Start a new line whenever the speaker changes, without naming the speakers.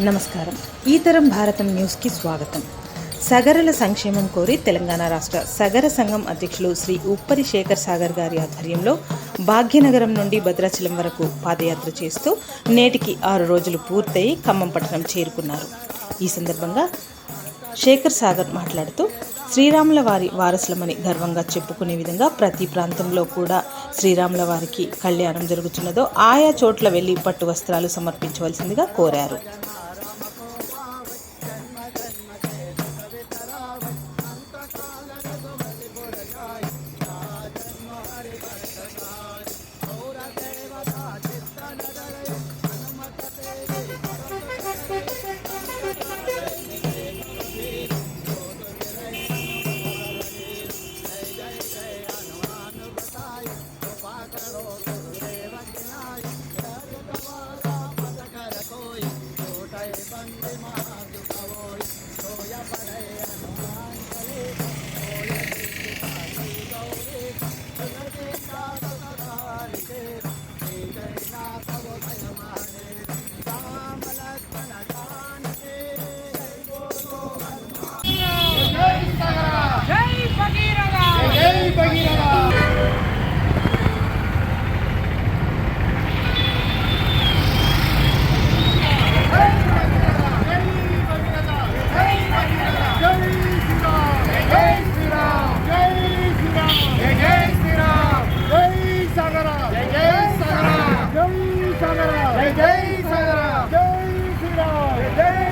నమస్కారం. ఈ తరం భారతం న్యూస్కి స్వాగతం. సగరల సంక్షేమం కోరి తెలంగాణ రాష్ట్ర సగర సంఘం అధ్యక్షులు శ్రీ ఉప్పరి శేఖర్ సాగర్ గారి ఆధ్వర్యంలో భాగ్యనగరం నుండి భద్రాచలం వరకు పాదయాత్ర చేస్తూ నేటికి ఆరు రోజులు పూర్తయి ఖమ్మం పట్టణం చేరుకున్నారు. ఈ సందర్భంగా శేఖర్ సాగర్ మాట్లాడుతూ శ్రీరాముల వారి వారసులమని గర్వంగా చెప్పుకునే విధంగా ప్రతి ప్రాంతంలో కూడా శ్రీరాముల వారికి కళ్యాణం జరుగుతున్నదో ఆయా చోట్ల వెళ్ళి పట్టు వస్త్రాలు సమర్పించవలసిందిగా కోరారు. my cash.
జై జై సాగర
జై జై సాగర Jai Shri Ram!